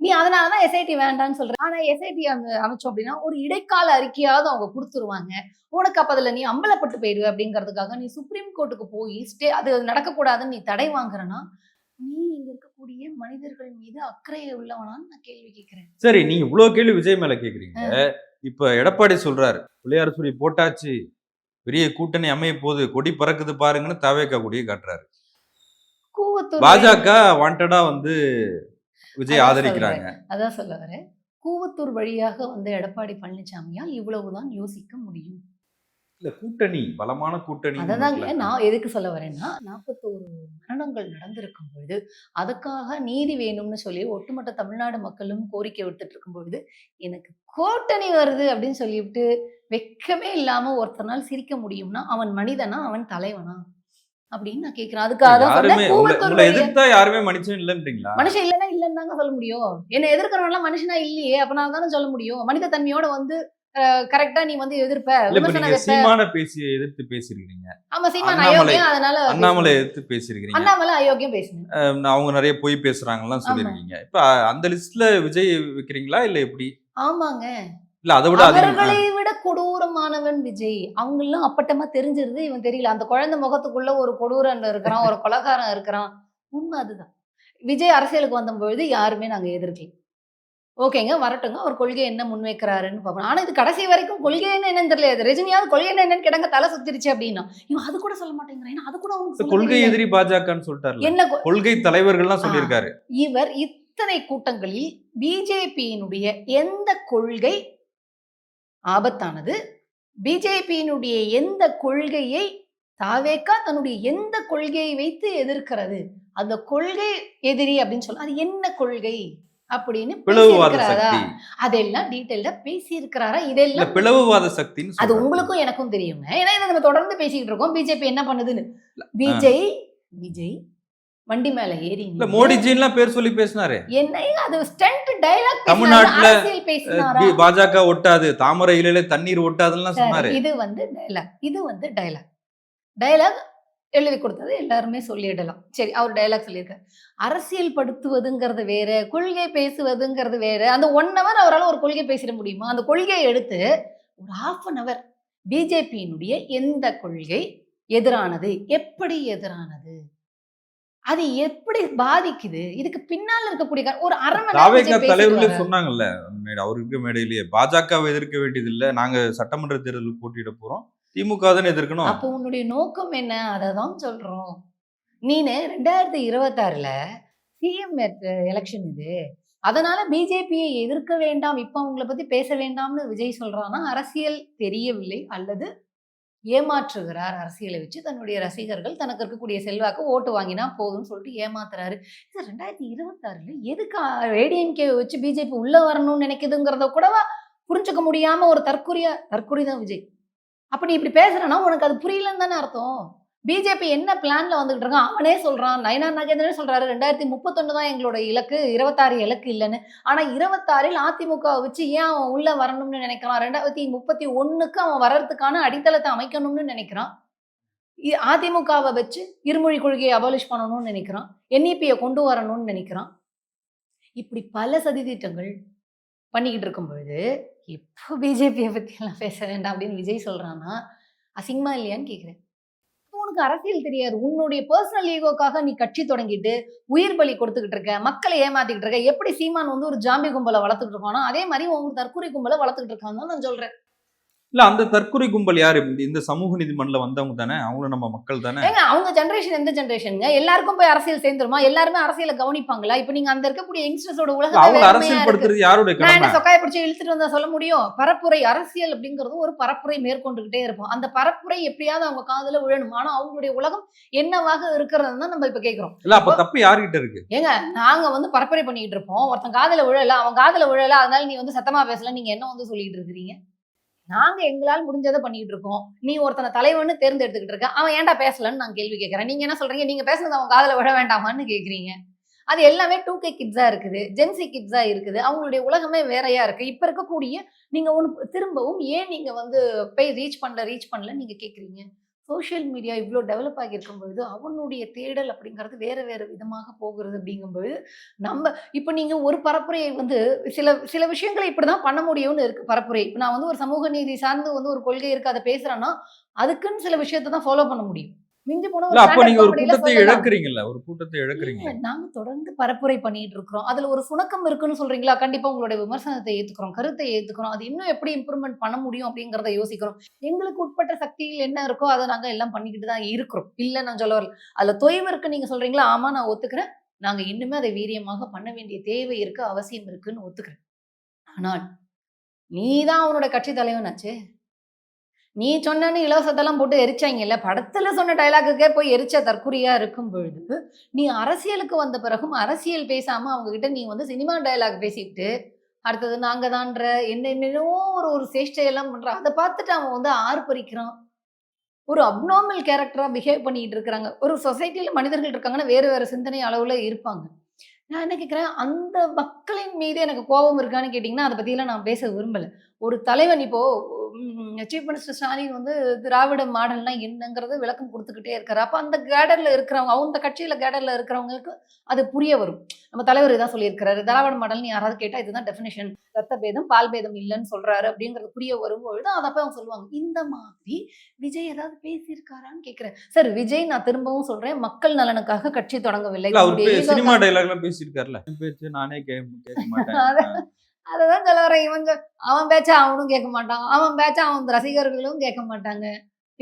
நீ அதனாலதான் எஸ்ஐடி வேண்டாம்னு சொல்ற. ஆனா எஸ்ஐடி அமைச்சோம் அப்படின்னா ஒரு இடைக்கால அறிக்கையாவது அவங்க கொடுத்துருவாங்க. உனக்கு அப்ப அதுல நீ அம்பலப்பட்டு போயிடுவ அப்படிங்கிறதுக்காக நீ சுப்ரீம் கோர்ட்டுக்கு போய் ஸ்டே அது நடக்கக்கூடாதுன்னு நீ தடை வாங்குறனா நீ இங்க இருக்கக்கூடிய மனிதர்கள் மீது அக்கறை உள்ளவனான்னு நான் கேள்வி கேட்கிறேன் சரி நீங்க இவ்வளவு கேள்வி விஜய் மேல கேக்குறீங்க. இப்ப எடப்பாடி சொல்றாரு பிள்ளையார் சொல்லி போட்டாச்சு பெரிய கூட்டணி அமைய போகுது கொடி பறக்குது பாருங்கன்னு தவேக்கா கொடியை காட்டுறாரு. பாஜக வாண்டடா வந்து விஜய் ஆதரிக்கிறாங்க. அதான் சொல்ல வரேன். கூவத்தூர் வழியாக வந்த எடப்பாடி பழனிசாமியால் இவ்வளவுதான் யோசிக்க முடியும். இல்ல கூட்டணி பலமான கூட்டணி அததாங்க நான் எதுக்கு சொல்ல வரேன்னா நாற்பத்தோரு மரணங்கள் நடந்திருக்கும் பொழுது அதுக்காக நீதி வேணும்னு சொல்லி ஒட்டுமொத்த தமிழ்நாடு மக்களும் கோரிக்கை விடுத்துட்டு இருக்கும் பொழுது எனக்கு கூட்டணி வருது அப்படின்னு சொல்லிவிட்டு வெக்கமே இல்லாம ஒருத்தனால் சிரிக்க முடியும்னா அவன் மனிதனா அவன் தலைவனா? அப்படின்னு நான் கேட்கிறேன் அதுக்காக தான் சொன்னேன். எதிர்த்தா யாருமே மனுஷன் இல்லைன்றீங்களா? மனுஷன் இல்லைன்னா இல்லைன்னு தாங்க சொல்ல முடியும். என்ன எதிர்க்கிறவன்லாம் மனுஷனா இல்லையே அப்ப நான் தானே சொல்ல முடியும். மனித தன்மையோட வந்து கரெக்டா நீ வந்து எதிர்ப்ப. சீமான பேசி எதிர்த்து பேசிருக்கீங்க ஆமா சீமான் அயோக்கியம் அதனால அண்ணாமலை எதிர்த்து பேசிருக்கீங்க அண்ணாமலை அயோக்கியம் அஹ் அவங்க நிறைய பொய் பேசுறாங்கலாம் சொல்லியிருக்கீங்க. இப்ப அந்த லிஸ்ட்ல விஜய் வைக்கிறீங்களா இல்ல எப்படி? ஆமாங்க. இல்ல அதை விட அவர்களை விட கொடூரமானவன் விஜய். அவங்கெல்லாம் அப்பட்டமா தெரிஞ்சிருது இவன் தெரியல. அந்த குழந்தை முகத்துக்குள்ள ஒரு கொடூரன் இருக்கிறான் ஒரு கொலகாரன் இருக்கிறான். உண்மை அதுதான். விஜய் அரசியலுக்கு வந்த பொழுது யாருமே நாங்க எதிர்க்கல. ஓகேங்க வரட்டுங்க. அவர் கொள்கை என்ன முன்வைக்கிறாருன்னு பார்ப்போம். ஆனா இது கடைசி வரைக்கும் கொள்கை என்ன என்னன்னு தெரியல. ரஜினியாவது கொள்கை என்ன என்னன்னு கிடங்க தலை சுத்திருச்சு அப்படின்னா. இவன் அது கூட சொல்ல மாட்டேங்கிறான். அது கூட அவனுக்கு கொள்கை. எதிரி பாஜகன்னு சொல்லிட்டாரு என்ன கொள்கை தலைவர்கள்லாம் சொல்லியிருக்காரு. இவர் இத்தனை கூட்டங்களில் பிஜேபியினுடைய எந்த கொள்கை ஆபத்தானது. பிஜேபியினுடைய எந்த கொள்கையை தாவேக்கா தன்னுடைய எந்த கொள்கையை வைத்து எதிர்க்கிறது? அந்த கொள்கை எதிரி அப்படின்னு சொல்ல அது என்ன கொள்கை? அப்படின்னு பிளவுவாத அதெல்லாம் டீட்டெயில்டா பேசி இருக்கிறாரா இதெல்லாம் பிளவுவாத அது. உங்களுக்கும் எனக்கும் தெரியுங்க. ஏன்னா இதை நம்ம தொடர்ந்து பேசிக்கிட்டு இருக்கோம். பிஜேபி என்ன பண்ணுதுன்னு? விஜய் விஜய் வண்டி மேல ஏறி இல்ல மோடிஜின்லாம் பேர் சொல்லி பேசினாரு. என்ன அது ஸ்டண்ட் டயலாக் தமிழ்நாட்டுல, பாஜக ஒட்டாது தாமரை இலையில தண்ணீர் ஒட்டாதுன்னு சொன்னாரு. இது வந்து டயலாக் இது வந்து டயலாக் டயலாக் எழுதி கொடுத்தது எல்லாருமே சொல்லிடலாம். சரி அவர் டயலாக் சொல்லியிருக்காரு. அரசியல் படுத்துவதுங்கிறது வேற கொள்கை பேசுவதுங்கிறது வேற. அந்த ஒன் ஹவர் அவரால் ஒரு கொள்கை பேசிட முடியுமா? அந்த கொள்கையை எடுத்து ஒரு ஹாஃப் அன் ஹவர் பிஜேபியினுடைய எந்த கொள்கை எதிரானது? எப்படி எதிரானது? அது எப்படி பாதிக்குது? இதுக்கு பின்னால் இருக்கக்கூடிய ஒரு அரை தலைவர்களே. சொன்னாங்கல்ல மேடை அவர் இருக்க மேடையிலேயே பாஜகவை எதிர்க்க வேண்டியது இல்ல நாங்க சட்டமன்ற தேர்தலுக்கு போட்டியிட போறோம் திமுக தானே எதிர்க்கணும். அப்போ உன்னுடைய நோக்கம் என்ன? அதை தான் சொல்றோம். நீனு ரெண்டாயிரத்தி இருபத்தாறுல சிஎம் எலெக்ஷன் இது. அதனால பிஜேபியை எதிர்க்க வேண்டாம் இப்போ அவங்கள பத்தி பேச வேண்டாம்னு விஜய் சொல்றான்னா அரசியல் தெரியவில்லை அல்லது ஏமாற்றுகிறார் அரசியலை வச்சு. தன்னுடைய ரசிகர்கள் தனக்கு இருக்கக்கூடிய செல்வாக்கு ஓட்டு வாங்கினா போதும்னு சொல்லிட்டு ஏமாத்துறாரு. இது ரெண்டாயிரத்தி இருபத்தாறுல எதுக்கு ஏடிஎம்கே வச்சு பிஜேபி உள்ள வரணும்னு நினைக்குதுங்கிறத கூடவா புரிஞ்சுக்க முடியாம ஒரு தற்கொலையா தற்கொலை தான் விஜய் அப்படி இப்படி பேசுறேன்னா உனக்கு அது புரியலன்னு தானே அர்த்தம்? பிஜேபி என்ன பிளான்ல வந்துகிட்டு இருக்கான்? அவனே சொல்றான். நயனா நாகேந்திரன் சொல்றாரு ரெண்டாயிரத்தி முப்பத்தொன்னு தான் எங்களோட இலக்கு இருபத்தாறு இலக்கு இல்லைன்னு. ஆனா இருபத்தாறில் அதிமுக வச்சு ஏன் அவன் உள்ள வரணும்னு நினைக்கிறான்? ரெண்டாயிரத்தி முப்பத்தி ஒண்ணுக்கு அவன் வர்றதுக்கான அடித்தளத்தை அமைக்கணும்னு நினைக்கிறான். இ- அதிமுகவை வச்சு இருமொழி கொள்கையை அபாலிஷ் பண்ணணும்னு நினைக்கிறான். என்இபியை கொண்டு வரணும்னு நினைக்கிறான். இப்படி பல சதித்திட்டங்கள் பண்ணிக்கிட்டு இருக்கும் பொழுது இப்போ பிஜேபியை பத்தி எல்லாம் பேச வேண்டாம் அப்படின்னு விஜய் சொல்றான்னா அசிங்கமா இல்லையான்னு கேக்குறேன். அளவுக்கு அரசியல் தெரியாது. உன்னுடைய பர்சனல் ஈகோக்காக நீ கட்சி தொடங்கிட்டு உயிர் பலி கொடுத்துக்கிட்டு இருக்க மக்களை ஏமாத்திக்கிட்டு இருக்க எப்படி சீமான் வந்து ஒரு ஜாம்பி கும்பலை வளர்த்துக்கிட்டு இருக்கானோ அதே மாதிரி உங்க தற்கொலை கும்பலை வளர்த்துக்கிட்டு இருக்கான்னு தான் நான் சொல்றேன். இல்ல அந்த தற்கொலை கும்பல் யாரு? இந்த- சமூக நீதிமன்றல வந்தவங்க தானே? அவங்களும் நம்ம மக்கள் தானே? அவங்க ஜென்ரேஷன் எந்த ஜென்ரேஷனுங்க எல்லாருக்கும் போய் அரசியல் சேர்ந்துருமா? எல்லாருமே அரசியலை கவனிப்பாங்களா? இப்போ நீங்க அந்த இருக்கக்கூடிய யங்ஸ்டர்ஸோட உலகம் அவங்க அரசியல் படுத்துறது யாருடைய கடமை? சொக்காய பிடிச்சி இழுத்துட்டு வந்தா சொல்ல முடியும்? பரப்புரை அரசியல் அப்படிங்கிறது ஒரு பரப்புரை மேற்கொண்டுகிட்டே இருப்போம். அந்த பரப்புரை எப்படியாவது அவங்க காதுல விழணும். ஆனா அவங்களுடைய உலகம் என்னவாக இருக்கிறது தான் நம்ம இப்ப கேக்குறோம். இல்ல அப்ப தப்பு யார்கிட்ட இருக்கு? ஏங்க நாங்க வந்து பரப்புரை பண்ணிட்டு இருப்போம். ஒருத்தன் காதுல விழல அவன் காதுல விழல அதனால நீ வந்து சத்தமா பேசல நீங்க என்ன வந்து சொல்லிட்டு இருக்கிறீங்க? நாங்க எங்களால் முடிஞ்சதை பண்ணிட்டு இருக்கோம். நீ ஒருத்தனை தலைவன்னு தேர்ந்தெடுத்துக்கிட்டு இருக்க. அவன் ஏன்டா பேசலன்னு நான் கேள்வி கேட்கறேன். நீங்க என்ன சொல்றீங்க? நீங்க பேசுனது அவன் காதல விட வேண்டாமான்னு கேக்குறீங்க அது எல்லாமே டூ கே கிட்ஸா இருக்குது. ஜென்சி கிட்ஸா இருக்குது. அவங்களுடைய உலகமே வேறையா இருக்கு. இப்ப இருக்கக்கூடிய நீங்க ஒன்று திரும்பவும் ஏன் நீங்க வந்து போய் ரீச் பண்ணல ரீச் பண்ணல நீங்க கேக்குறீங்க சோஷியல் மீடியா இவ்வளோ டெவலப் ஆகியிருக்கும் பொழுது அவனுடைய தேடல் அப்படிங்கிறது வேறு வேறு விதமாக போகிறது அப்படிங்கும்பொழுது நம்ம இப்போ நீங்கள் ஒரு பரப்புரையை வந்து சில சில விஷயங்களை இப்படி தான் பண்ண முடியும்னு இருக்கு பரப்புரை. இப்போ நான் வந்து ஒரு சமூக நீதி சார்ந்து வந்து ஒரு கொள்கை இருக்கு அதை பேசுகிறேன்னா அதுக்குன்னு சில விஷயத்தை தான் ஃபாலோ பண்ண முடியும். மிஞ்சி போன அப்ப நீங்க ஒரு கூட்டத்தை. இழக்கிறீங்கல்ல ஒரு கூட்டத்தை இழக்கிறீங்க. நாங்க தொடர்ந்து பரப்புரை பண்ணிட்டு இருக்கிறோம். அதுல ஒரு சுணக்கம் இருக்குன்னு சொல்றீங்களா? கண்டிப்பா உங்களுடைய விமர்சனத்தை ஏத்துக்கிறோம் கருத்தை ஏத்துக்கிறோம். அது இன்னும் எப்படி இம்ப்ரூவ்மெண்ட் பண்ண முடியும் அப்படிங்கறத யோசிக்கிறோம். எங்களுக்கு உட்பட்ட சக்தியில் என்ன இருக்கோ அதை நாங்க எல்லாம் பண்ணிக்கிட்டு தான் இருக்கிறோம். இல்ல நான் சொல்ல வரல. அதுல தொய்வு இருக்கு நீங்க சொல்றீங்களா? ஆமா நான் ஒத்துக்கிறேன். நாங்க இன்னுமே அதை வீரியமாக பண்ண வேண்டிய தேவை இருக்கு அவசியம் இருக்குன்னு ஒத்துக்கிறேன். ஆனால் நீதான் அவனோட கட்சி தலைவனாச்சே. நீ சொன்னன்னு இலவசத்தெல்லாம் போட்டு எரிச்சாங்கல்ல? படத்துல சொன்ன டைலாக்குக்கே போய் எரிச்ச தற்குறியா இருக்கும் பொழுது நீ அரசியலுக்கு வந்த பிறகும் அரசியல் பேசாம அவங்க கிட்ட நீ வந்து சினிமா டயலாக் பேசிக்கிட்டு அடுத்தது நாங்க தான்ற என்னென்னோ ஒரு ஒரு சேஷ்டையெல்லாம் பண்ற அதை பார்த்துட்டு அவன் வந்து ஆர்ப்பரிக்கிறான். ஒரு அப்னார்மல் கேரக்டரா பிஹேவ் பண்ணிட்டு இருக்கிறாங்க. ஒரு சொசைட்டியில மனிதர்கள் இருக்காங்கன்னா வேறு வேறு சிந்தனை அளவுல இருப்பாங்க. நான் என்ன கேட்குறேன்? அந்த மக்களின் மீது எனக்கு கோபம் இருக்கான்னு கேட்டிங்கன்னா அதை பற்றியெல்லாம் நான் பேச விரும்பலை. ஒரு தலைவன் இப்போ சீஃப் மினிஸ்டர் ஸ்டாலின் வந்து திராவிட மாடல்னா என்னங்கிறது விளக்கம் கொடுத்துக்கிட்டே இருக்காரு அப்போ அந்த கேடர்ல இருக்கிறவங்க அந்த கட்சியில கேடர்ல இருக்கிறவங்களுக்கு அது புரிய வரும் நம்ம தலைவர் இதான் சொல்லியிருக்கிறாரு திராவிட மாடல்னு யாராவது கேட்டா இதுதான் டெஃபினேஷன் ரத்த பேதம் பால் பேதம் இல்லைன்னு சொல்றாரு அப்படிங்கிறது புரிய வரும்பொழுது அதை போய் அவங்க சொல்லுவாங்க இந்த மாதிரி விஜய் ஏதாவது பேசியிருக்காரான்னு கேட்கிறேன் சார் விஜய் நான் திரும்பவும் சொல்றேன் மக்கள் நலனுக்காக கட்சி தொடங்கவில்லை சினிமா டைலாக்லாம் பேசியிருக்காருல்ல என் பேச்சு நானே கேட்க மாட்டேன் அததான் சொல்ல வரேன் இவங்க அவன் பேச்சா அவனும் கேட்க மாட்டான். அவன் பேச்சா அவன் ரசிகர்களும் கேட்க மாட்டாங்க.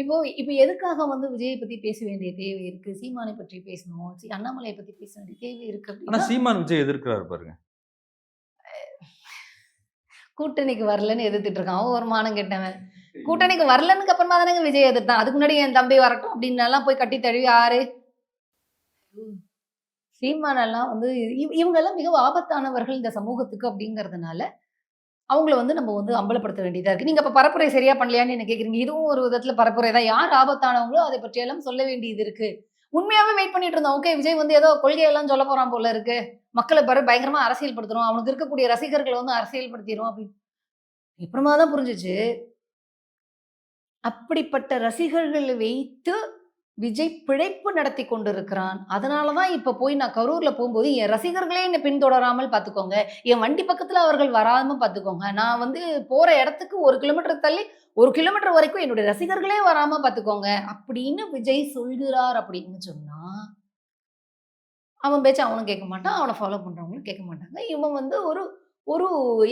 இப்போ இப்போ எதுக்காக வந்து விஜயை பத்தி பேச வேண்டிய தேவை இருக்கு? சீமானை பற்றி பேசணும். அண்ணாமலையை பத்தி பேச வேண்டிய தேவை இருக்கு ஆனா சீமான் விஜய் எதிர்க்கிறாரு பாருங்க. கூட்டணிக்கு வரலன்னு எதிர்த்துட்டு இருக்கான். ஒரு மானம் கெட்டவன். கூட்டணிக்கு வரலன்னு அப்புறமா தானே விஜய் எதிர்த்தான். அதுக்கு முன்னாடி என் தம்பி வரட்டும் அப்படின்னு எல்லாம் போய் கட்டி தழுவி யாரு சீமானெல்லாம் வந்து இவங்கெல்லாம் இவங்க மிக ஆபத்தானவர்கள் இந்த சமூகத்துக்கு அப்படிங்கிறதுனால அவங்கள வந்து நம்ம வந்து அம்பலப்படுத்த வேண்டியதாக இருக்குது நீங்கள் இப்போ பரப்புரை சரியாக பண்ணலையான்னு என்ன கேட்குறீங்க இதுவும் ஒரு விதத்தில் பரப்புரை தான். யார் ஆபத்தானவங்களோ அதை பற்றியெல்லாம் சொல்ல வேண்டியது இருக்குது உண்மையாகவே வெயிட் பண்ணிட்டு இருந்தோம். ஓகே விஜய் வந்து ஏதோ கொள்கையெல்லாம் சொல்ல போகிறான் போல இருக்கு. மக்களை பர பயங்கரமாக அரசியல்படுத்துகிறோம் அவனுக்கு இருக்கக்கூடிய ரசிகர்களை வந்து அரசியல்படுத்திடும் அப்படின்னு அப்புறமா தான் புரிஞ்சுச்சு. அப்படிப்பட்ட ரசிகர்களை வைத்து விஜய் பிழைப்பு நடத்தி கொண்டிருக்கிறான். அதனால தான் இப்போ போய் நான் கரூரில் போகும்போது என் ரசிகர்களே என்னை பின்தொடராமல் பார்த்துக்கோங்க. என் வண்டி பக்கத்தில் அவர்கள் வராமல் பார்த்துக்கோங்க. நான் வந்து போகிற இடத்துக்கு ஒரு கிலோமீட்டர் தள்ளி ஒரு கிலோமீட்டர் வரைக்கும் என்னுடைய ரசிகர்களே வராமல் பார்த்துக்கோங்க. அப்படின்னு விஜய் சொல்கிறார் அப்படின்னு சொன்னால் அவன் பேச்சு அவனும் கேட்க மாட்டான். அவனை ஃபாலோ பண்ணுறவங்களும் கேட்க மாட்டாங்க. இவன் வந்து ஒரு ஒரு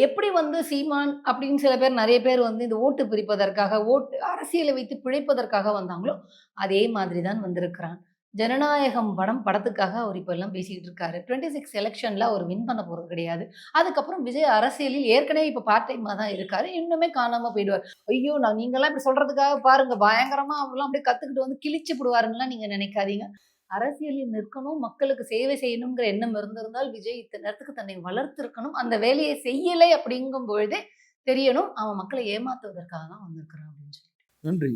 எப்படி வந்து சீமான் அப்படின்னு சில பேர் நிறைய பேர் வந்து இந்த ஓட்டு பிரிப்பதற்காக ஓட்டு அரசியலை வைத்து பிழைப்பதற்காக வந்தாங்களோ அதே மாதிரி தான் வந்திருக்கிறான். ஜனநாயகம் படம் படத்துக்காக அவர் இப்போ எல்லாம் பேசிக்கிட்டு இருக்காரு. டுவெண்ட்டி சிக்ஸ் எலெக்ஷனில் அவர் வின் பண்ண போகிறது கிடையாது. அதுக்கப்புறம் விஜய் அரசியலில் ஏற்கனவே இப்போ பார்ட் டைமாக தான் இருக்காரு. இன்னுமே காணாமல் போயிடுவார். ஐயோ நான் நீங்களாம் இப்படி சொல்கிறதுக்காக பாருங்கள் பயங்கரமாக அவங்களாம் அப்படியே கற்றுக்கிட்டு வந்து கிழிச்சு விடுவாருன்னுலாம் நீங்கள் நினைக்காதீங்க. அரசியலில் நிற்கணும் மக்களுக்கு சேவை செய்யணுங்கிற எண்ணம் இருந்திருந்தால் விஜய் இத்தனை நேரத்துக்கு தன்னை வளர்த்திருக்கணும் அந்த வேலையை செய்யலை அப்படிங்கும் பொழுதே தெரியணும் அவன் மக்களை ஏமாத்துவதற்காக தான் வந்திருக்கிறான் அப்படின்னு சொல்லி நன்றி.